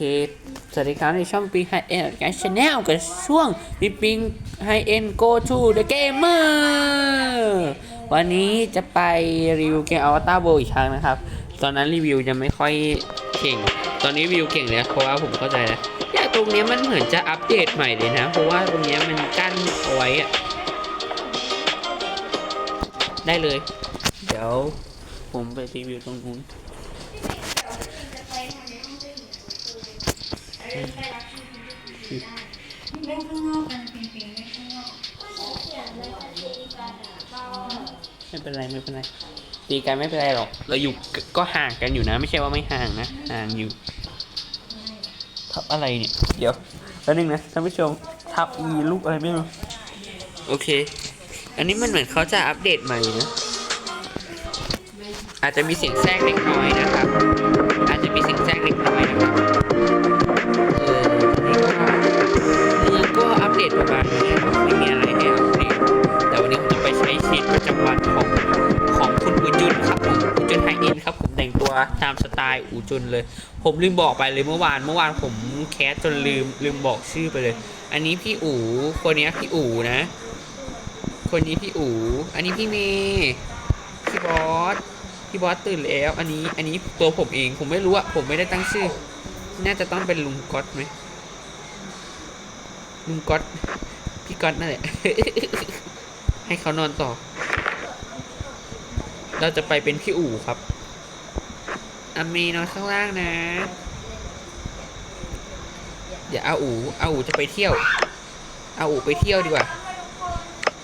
คสวัสดีครับในช่องปิงไฮเอ็นแกชแนลกับช่วงปิงปิงไฮเอ็น go to the gamer วันนี้จะไปรีวิวเกมอวตารโบอีกครั้งนะครับ ตอนนั้นรีวิวยังไม่ค่อยเก่ง ตอนนี้รีวิวเก่งแล้วเพราะว่าผมเข้าใจแล้วอย่างตรงนี้มันเหมือนจะอัปเดตใหม่เลยนะ เพราะว่าตรงนี้มันกั้นเอาไว้อะได้เลย เดี๋ยวผมไปรีวิวตรงนู้น เล่นข้างนอกกันปิงปิงเล่นข้างนอกไม่เป็นไรไม่เป็นไรตีกันไม่เป็นไรหรอก เราอยู่กก็ห่างกันอยู่นะ ไม่ใช่ว่าไม่ห่างนะ ห่างอยู่ ทับอะไรเนี่ย เดี๋ยวแป๊บนึงนะท่านผู้ชม ทับอีลูกอะไรไม่รู้ โอเค อันนี้มันเหมือนเขาจะอัปเดตใหม่นะ อาจจะมีเสียงแทรกเล็กน้อยนะครับ จนเลย ผมลืมบอกไปเลยเมื่อวานเมื่อวานผมแคสจนลืมลืมบอกชื่อไปเลย อันนี้พี่อู๋คนนี้พี่อู๋นะ คนนี้พี่อู๋อันนี้พี่เมย์พี่บอสพี่บอสตื่นแล้ว อันนี้อันนี้ตัวผมเองผมไม่รู้อะผมไม่ได้ตั้งชื่อ น่าจะต้องเป็นลุงก๊อตไหมลุงก๊อตพี่ก๊อตนั่นแหละ ให้เขานอนต่อ เราจะไปเป็นพี่อู่ครับ อามย์นอนข้างล่างนะ เดี๋ยวอาอูอาอูจะไปเที่ยวอาอูไปเที่ยวดีกว่า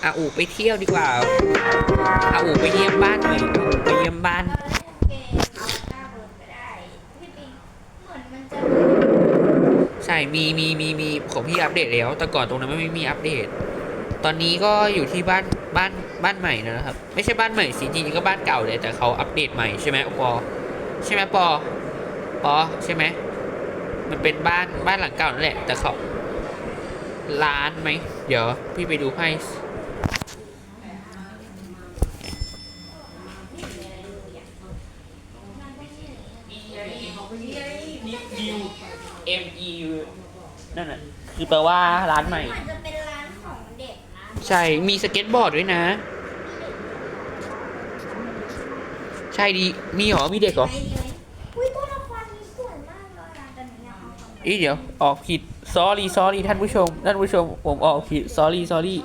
อาอูไปเที่ยวดีกว่าอาอูไปเยี่ยมบ้านหน่อยอาอูไปเยี่ยมบ้านใช่มีมีมีมีของพี่อัปเดตแล้ว แต่ก่อนตรงนั้นไม่มีอัปเดต ตอนนี้ก็อยู่ที่บ้านบ้านบ้านใหม่นะครับ ไม่ใช่บ้านใหม่สิจริงๆก็บ้านเก่าเลยแต่เขาอัปเดตใหม่ใช่ไหมปอ ใช่ไหมปอ ปอใช่ไหม มันเป็นบ้านบ้านหลังเก่านั่นแหละ แต่เขาร้านไหม เดี๋ยว พี่ไปดูให้ M E U นั่นน่ะคือแปลว่าร้านใหม่อาจจะเป็นร้านของเด็กนะ ใช่ มีสเก็ตบอร์ดด้วยนะ ใช่ดีมีเหรอมีเด็กเหรอไอ้เลยอุ้ยตัวละครนี้สวยมากเลยอะแต่หนูอยากเอาของอีเดี๋ยวออกผิด sorry sorry ท่านผู้ชมท่านผู้ชมผมออกผิด sorry sorry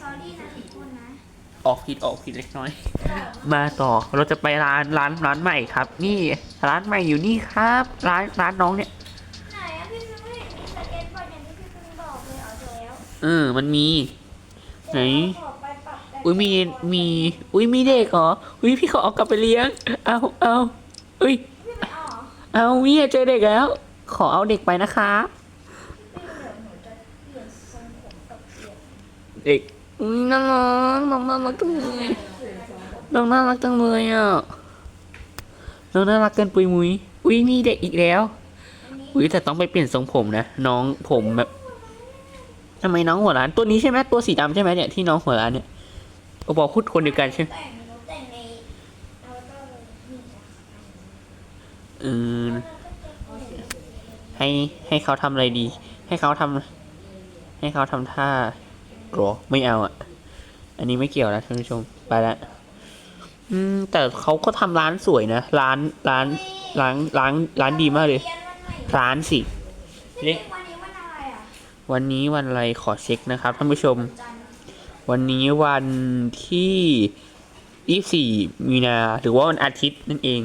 ซอรี่นะทุกคนนะออกผิดออกผิดเล็กน้อย มาต่อเราจะไปร้านร้านร้านใหม่ครับ นี่ร้านใหม่อยู่นี่ครับ ร้านร้านน้องเนี่ย ไหนอะพี่พิมพ์ไม่เห็นมีสเก็ตบอร์ดอย่างที่พี่พิมพ์บอกเลยเอาเจอแล้วเออมันมีไหน ขอไปปรับแต่ง อุ้ยมีมีอุ้ยมีเด็กเหรออุ้ยพี่ขอเอากลับไปเลี้ยง เอาเอาอุ้ยเอาเหรอเอาพี่เจอเด็กแล้ว ขอเอาเด็กไปนะคะ เด็กอุ้ยน่ารักน้องน่ารักจังเลยน้องน่ารักจังเลยอะน้องน่ารักเกินปุยมุยอุ้ยมีเด็กอีกแล้วอุ้ยแต่ต้องไปเปลี่ยนทรงผมนะน้องผมแบบทำไมน้องหัวร้านตัวนี้ใช่ไหมตัวสีดำใช่ไหมเนี่ยที่น้องหัวร้านเนี่ย โอบอกพูดคนเดียวกันใช่ไหมแต่งหนูแต่งในเอาก็เลยนี่จ้ะเออให้ให้เขาทำอะไรดี ให้เขาทำให้เขาทำท่าหรอไม่เอาอะ อันนี้ไม่เกี่ยวแล้วท่านผู้ชมไปละอืม แต่เขาก็ทำร้านสวยนะร้านร้านร้านร้านร้านดีมากเลยเรียนวันไหนร้านสิพี่เล็กวันนี้วันอะไรอะวันนี้วันอะไรขอเช็คนะครับท่านผู้ชมจันทร์ วันนี้วันที่ 24 มีนา หรือว่าวันอาทิตย์นั่นเอง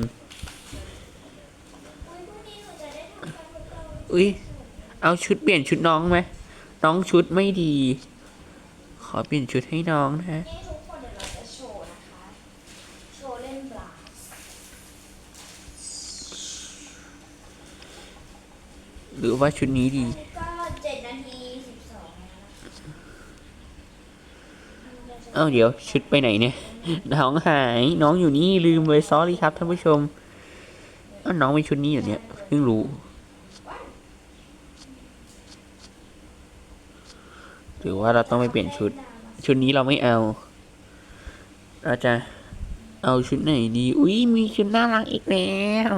อุ้ย เอาชุดเปลี่ยนชุดน้องไหม น้องชุดไม่ดี ขอเปลี่ยนชุดให้น้องนะนี่ทุกคนเดี๋ยวเราจะหรือว่าชุดนี้ดี ก็เจ็ดนาทีสิบสองแล้วนะคะ เอ้าเดี๋ยวชุดไปไหนเนี่ย น้องหายน้องอยู่นี่ลืมเลยซอรี่ครับท่านผู้ชมเอ้าน้องเป็นชุดนี้เหรอเนี่ยเพิ่งรู้หรือว่าเราต้องไปเปลี่ยนชุด ชุดนี้เราไม่เอาเราจะเอาชุดไหนดี อุ้ยมีชุดน่ารักอีกแล้ว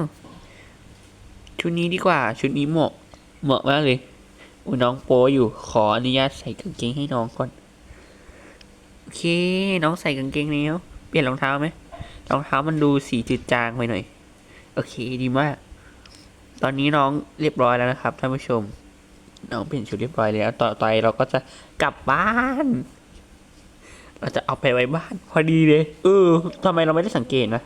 ชุดนี้ดีกว่า ชุดนี้เหมาะ เหมาะมากเลยอุยน้องโปอยู่ ขออนุญาตใส่กางเกงให้น้องก่อน โอเค น้องใส่กางเกงแล้ว เปลี่ยนรองเท้าไหมรองเท้ามันดูสีจืดจางไปหน่อย โอเคดีมาก ตอนนี้น้องเรียบร้อยแล้วนะครับท่านผู้ชม น้องเปลี่ยนชุดเรียบร้อยแล้ว ต่อไปเราก็จะกลับบ้าน เราจะเอาไปไว้บ้าน พอดีเลยเออทำไมเราไม่ได้สังเกตนะ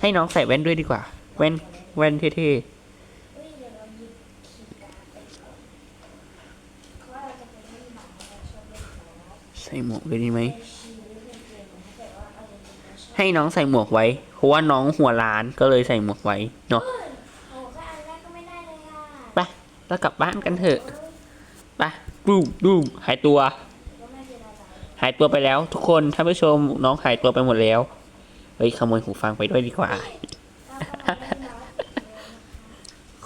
ให้น้องใส่แว่นด้วยดีกว่า แว่นแว่นเท่ๆเฮ้ยเดี๋ยวเราหยิบขีดการ์ดไปก่อนเพราะว่าเราจะไปที่หนังเราชอบเล่นการ์ดใส่หมวกเลยดีไหม ให้น้องใส่หมวกไว้ เพราะว่าน้องหัวล้านก็เลยใส่หมวกไว้เนาะโอ้แค่อันแรกก็ไม่ได้เลยค่ะไปเรากลับบ้านกันเถอะไปดูดูหายตัว ก็ไม่เป็นอะไรหายตัวไปแล้ว ทุกคนท่านผู้ชมน้องหายตัวไปหมดแล้วเฮ้ยขโมยหูฟังไปด้วยดีกว่า เราก็ไม่ได้เนาะ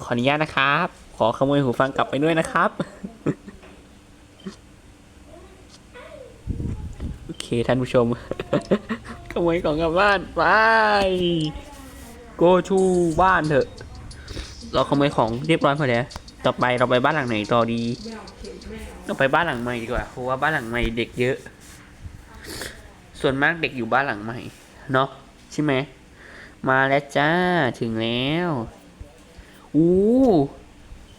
ขออนุญาตนะครับ ขอขโมยหูฟังกลับไปด้วยนะครับ โอเคท่านผู้ชม ขโมยของกลับบ้านไป go to บ้านเถอะ เราขโมยของเรียบร้อยหมดแล้วต่อไปเราไปบ้านหลังไหนต่อดีเราไปบ้านหลังใหม่ดีกว่าเพราะว่าบ้านหลังใหม่เด็กเยอะ ส่วนมากเด็กอยู่บ้านหลังใหม่เนาะใช่ไหมมาแล้วจ้าถึงแล้วอู้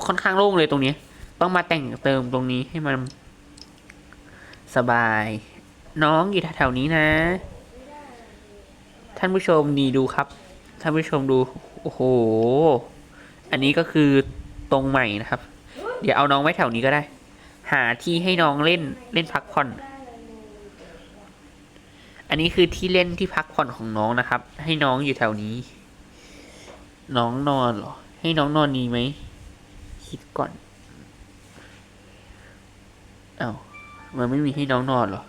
ค่อนข้างโล่งเลยตรงนี้ ต้องมาแต่งเติมตรงนี้ให้มันสบาย น้องอยู่แถวๆนี้นะ ท่านผู้ชมนี่ดูครับ ท่านผู้ชมดู โอ้โห อันนี้ก็คือตรงใหม่นะครับ เดี๋ยวเอาน้องไว้แถวนี้ก็ได้ หาที่ให้น้องเล่นเล่นพักผ่อน อันนี้คือที่เล่นที่พักผ่อนของน้องนะครับ ให้น้องอยู่แถวนี้ น้องนอนเหรอ ให้น้องนอนดีไหมคิดก่อน เอ้ามันไม่มีให้น้องนอนเหรอ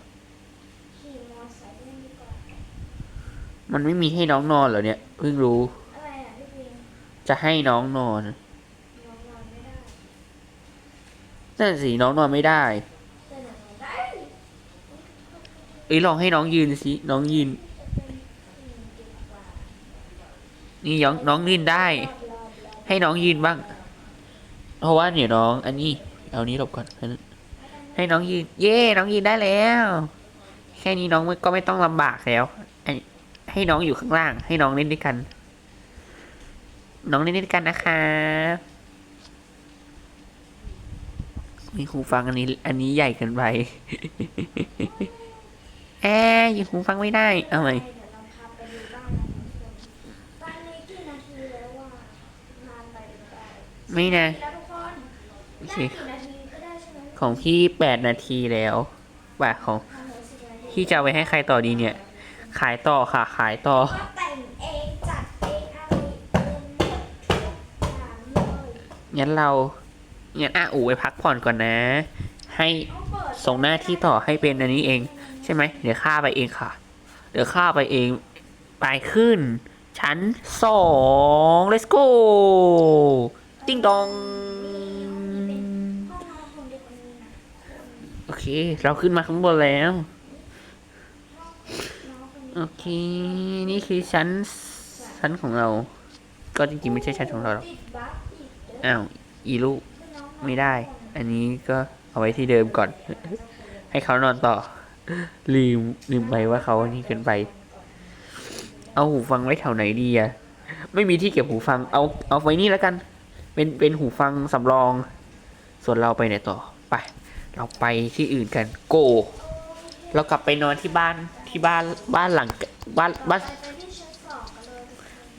ขี่มอเตอร์ไซค์เล่นดีกว่า มันไม่มีให้น้องนอนเหรอเนี่ยเพิ่งรู้ อะไรอะพี่ปิงจะให้น้องนอนนอนนอนไม่ได้นั่นสิน้องนอนไม่ได้แต่หนูนอนได้เอ้ยลองให้น้องยืนสิน้องยืนจะเป็นอืมดีกว่านี่น้องน้องยืนได้ รอบรอบรอบให้น้องยืนบ้าง เพราะว่าเดี๋ยวน้อง อันนี้ เอานี้หลบก่อนอันนั้นให้น้องยืน เย่น้องยืนได้แล้ว แค่นี้น้องก็ไม่ต้องลำบากแล้วไอ้ ให้น้องอยู่ข้างล่าง ให้น้องเล่นด้วยกัน น้องเล่นด้วยกันนะคะมีหูฟังอันนี้ อันนี้ใหญ่เกินไปแอยิงหูฟังไม่ได้เอาไหมไม่นะโอเคของพี่แปดนาทีแล้วว่าของพี่จะเอาไว้ให้ใครต่อดีเนี่ย ขายต่อค่ะ ขายต่อ ก็แต่งเองจัดเองอะไรเองทุกอย่างเลยงั้นเรา งั้นอาอูไปพักผ่อนก่อนนะ ให้เอาเปิดส่งหน้าที่ต่อให้เป็นอันนี้เอง ใช่ไหม เดี๋ยวข้าไปเองค่ะ เดี๋ยวข้าไปเอง ไปขึ้น ชั้นสอง let's go ติ้งดอง ห้องนอนของเด็กคนนี้นะ โอเค เราขึ้นมาข้างบนแล้วน้องคนนี้ โอเค นี่คือชั้น ชั้นของเรา ก็จริงๆไม่ใช่ชั้นของเราหรอกติดบั๊กอีกเด้ออ้าว อีลูกไม่ได้ อันนี้ก็เอาไว้ที่เดิมก่อน ให้เขานอนต่อ ลืมลืมไปว่าเขานี่เกินไป เอาหูฟังไว้แถวไหนดีอะไม่มีที่เก็บหูฟัง เอา เอาไว้นี่แล้วกัน เป็น เป็นหูฟังสำรอง ส่วนเราไปไหนต่อ ไป เราไปที่อื่นกัน โก เรากลับไปนอนที่บ้าน ที่บ้านบ้านหลังบ้านบ้าน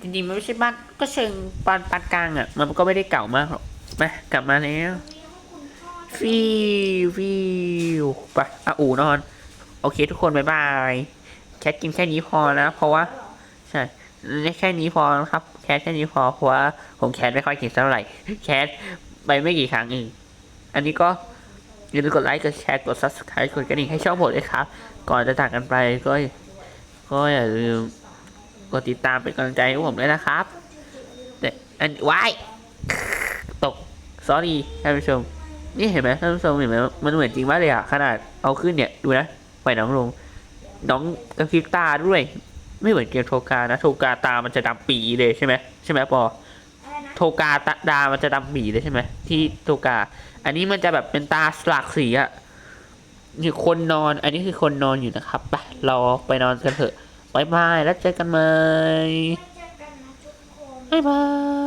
จริงๆมันไม่ใช่บ้านก็เชิงปานปานกลางอะ มันก็ไม่ได้เก่ามากหรอกมากลับมาแล้วฟิวฟิวไปอะอู่นอน โอเคทุกคนบายบายแคทกินแค่นี้พอนะ เพราะว่าใช่แค่นี้พอนะครับ แคทแค่นี้พอเพราะว่าผมแคทไม่ค่อยก่งเท่าไหร่ แคทไปไม่กี่ครั้งเองอันนี้ก็อย่าลืมกดไลค์กดแชร์กด subscribe กดกระดิ่งให้ช่องผมด้วยครับ ก่อนจะจากกันไปก็ ก็อย่าลืมกดติดตามเป็นกำลังใจให้ผมด้วยนะครับ แต่อันวายตก sorry ท่านผู้ชม นี่เห็นไหมท่านผู้ชมเห็นไหมมันเหมือนจริงมากเลยอะขนาดเอาขึ้นเนี่ย ดูนะปล่อยน้องลง น้องกระพริบตาด้วย ไม่เหมือนเกมโทกานะโทกาตามันจะดำปีเลยใช่ไหมใช่ไหมปออะไรนะโทกาตาดามันจะดำหมีเลยใช่ไหมที่โทกา อันนี้มันจะแบบเป็นตาสลักสีอะ นี่คนนอน อันนี้คือคนนอนอยู่นะครับไปเราไปนอนกันเถอะบายบายแล้วเจอกันไหมเจอกันนะทุกคนบายบาย